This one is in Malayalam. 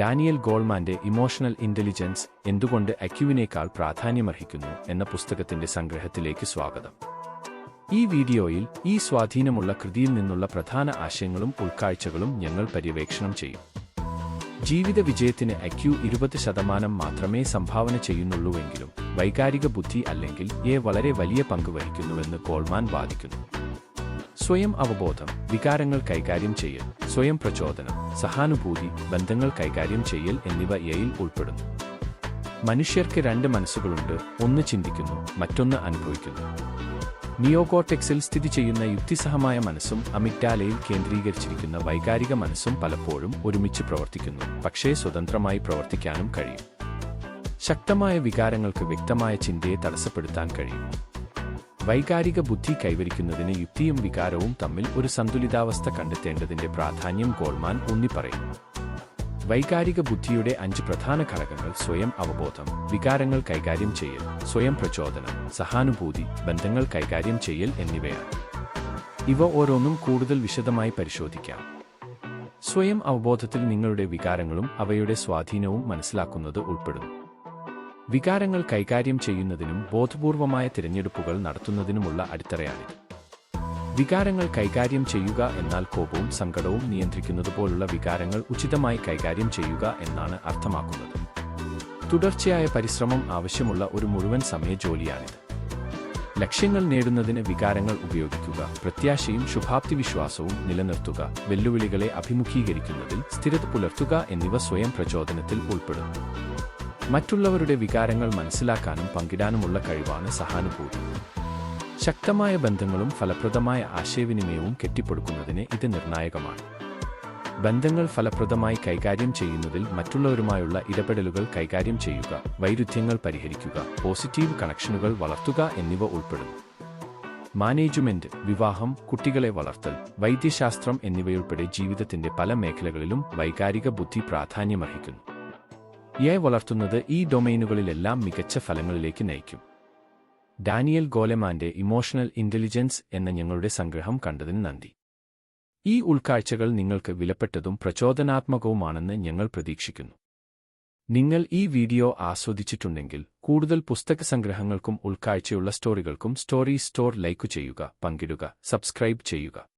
ഡാനിയൽ ഗോൾമാന്റെ ഇമോഷണൽ ഇന്റലിജൻസ് എന്തുകൊണ്ട് അക്യുവിനേക്കാൾ പ്രാധാന്യമർഹിക്കുന്നു എന്ന പുസ്തകത്തിന്റെ സംഗ്രഹത്തിലേക്ക് സ്വാഗതം. ഈ വീഡിയോയിൽ ഈ സ്വാധീനമുള്ള കൃതിയിൽ നിന്നുള്ള പ്രധാന ആശയങ്ങളും ഉൾക്കാഴ്ചകളും ഞങ്ങൾ പര്യവേക്ഷണം ചെയ്യും. ജീവിത വിജയത്തിന് അക്യു ഇരുപത് ശതമാനം മാത്രമേ സംഭാവന ചെയ്യുന്നുള്ളൂവെങ്കിലും വൈകാരിക ബുദ്ധി അല്ലെങ്കിൽ എ വളരെ വലിയ പങ്ക് വഹിക്കുന്നുവെന്ന് കോൾമാൻ വാദിക്കുന്നു. സ്വയം അവബോധം വികാരങ്ങൾ കൈകാര്യം ചെയ്യൽ സ്വയം പ്രചോദനം സഹാനുഭൂതി ബന്ധങ്ങൾ കൈകാര്യം ചെയ്യൽ എന്നിവ എയിൽ ഉൾപ്പെടുന്നു. മനുഷ്യർക്ക് രണ്ട് മനസ്സുകളുണ്ട് ഒന്ന് ചിന്തിക്കുന്നു മറ്റൊന്ന് അനുഭവിക്കുന്നു. നിയോകോട്ടെക്സിൽ സ്ഥിതി ചെയ്യുന്ന യുക്തിസഹമായ മനസ്സും അമിറ്റാലയിൽ കേന്ദ്രീകരിച്ചിരിക്കുന്ന വൈകാരിക മനസ്സും പലപ്പോഴും ഒരുമിച്ച് പ്രവർത്തിക്കുന്നു പക്ഷേ സ്വതന്ത്രമായി പ്രവർത്തിക്കാനും കഴിയും. ശക്തമായ വികാരങ്ങൾക്ക് വ്യക്തമായ ചിന്തയെ തടസ്സപ്പെടുത്താൻ കഴിയും. വൈകാരിക ബുദ്ധി കൈവരിക്കുന്നതിന് യുക്തിയും വികാരവും തമ്മിൽ ഒരു സന്തുലിതാവസ്ഥ കണ്ടെത്തേണ്ടതിന്റെ പ്രാധാന്യം ഗോൾമാൻ ഊന്നിപ്പറയും വൈകാരിക ബുദ്ധിയുടെ അഞ്ച് പ്രധാന ഘടകങ്ങൾ സ്വയം അവബോധം വികാരങ്ങൾ കൈകാര്യം ചെയ്യൽ സ്വയം പ്രചോദനം സഹാനുഭൂതി ബന്ധങ്ങൾ കൈകാര്യം ചെയ്യൽ എന്നിവയാണ്. ഇവ ഓരോന്നും കൂടുതൽ വിശദമായി പരിശോധിക്കാം. സ്വയം അവബോധത്തിൽ നിങ്ങളുടെ വികാരങ്ങളും അവയുടെ സ്വാധീനവും മനസ്സിലാക്കുന്നത് ഉൾപ്പെടുന്നു. വികാരങ്ങൾ കൈകാര്യം ചെയ്യുന്നതിനും ബോധപൂർവമായ തിരഞ്ഞെടുപ്പുകൾ നടത്തുന്നതിനുമുള്ള അടിത്തറയാണിത്. വികാരങ്ങൾ കൈകാര്യം ചെയ്യുക എന്നാൽ കോപവും സങ്കടവും നിയന്ത്രിക്കുന്നതുപോലുള്ള വികാരങ്ങൾ ഉചിതമായി കൈകാര്യം ചെയ്യുക എന്നാണ് അർത്ഥമാക്കുന്നത്. തുടർച്ചയായ പരിശ്രമം ആവശ്യമുള്ള ഒരു മുഴുവൻ സമയ ജോലിയാണിത്. ലക്ഷ്യങ്ങൾ നേടുന്നതിന് വികാരങ്ങൾ ഉപയോഗിക്കുക പ്രത്യാശയും ശുഭാപ്തി വിശ്വാസവും നിലനിർത്തുക വെല്ലുവിളികളെ അഭിമുഖീകരിക്കുന്നതിൽ സ്ഥിരത പുലർത്തുക എന്നിവ സ്വയം പ്രചോദനത്തിൽ ഉൾപ്പെടുന്നു. മറ്റുള്ളവരുടെ വികാരങ്ങൾ മനസ്സിലാക്കാനും പങ്കിടാനുമുള്ള കഴിവാണ് സഹാനുഭൂതി. ശക്തമായ ബന്ധങ്ങളും ഫലപ്രദമായ ആശയവിനിമയവും കെട്ടിപ്പടുക്കുന്നതിന് ഇത് നിർണായകമാണ്. ബന്ധങ്ങൾ ഫലപ്രദമായി കൈകാര്യം ചെയ്യുന്നതിൽ മറ്റുള്ളവരുമായുള്ള ഇടപെടലുകൾ കൈകാര്യം ചെയ്യുക വൈരുദ്ധ്യങ്ങൾ പരിഹരിക്കുക പോസിറ്റീവ് കണക്ഷനുകൾ വളർത്തുക എന്നിവ ഉൾപ്പെടുന്നു. മാനേജ്മെന്റ് വിവാഹം കുട്ടികളെ വളർത്തൽ വൈദ്യശാസ്ത്രം എന്നിവയുൾപ്പെടെ ജീവിതത്തിന്റെ പല മേഖലകളിലും വൈകാരിക ബുദ്ധി പ്രാധാന്യമർഹിക്കുന്നു. എ വളർത്തുന്നത് ഈ ഡൊമൈനുകളിലെല്ലാം മികച്ച ഫലങ്ങളിലേക്ക് നയിക്കും. ഡാനിയൽ ഗോലെമാന്റെ ഇമോഷണൽ ഇന്റലിജൻസ് എന്ന ഞങ്ങളുടെ സംഗ്രഹം കണ്ടതിന് നന്ദി. ഈ ഉൾക്കാഴ്ചകൾ നിങ്ങൾക്ക് വിലപ്പെട്ടതും പ്രചോദനാത്മകവുമാണെന്ന് ഞങ്ങൾ പ്രതീക്ഷിക്കുന്നു. നിങ്ങൾ ഈ വീഡിയോ ആസ്വദിച്ചിട്ടുണ്ടെങ്കിൽ കൂടുതൽ പുസ്തക സംഗ്രഹങ്ങൾക്കും ഉൾക്കാഴ്ചയുള്ള സ്റ്റോറികൾക്കും സ്റ്റോറി സ്റ്റോർ ലൈക്ക് ചെയ്യുക പങ്കിടുക സബ്സ്ക്രൈബ് ചെയ്യുക.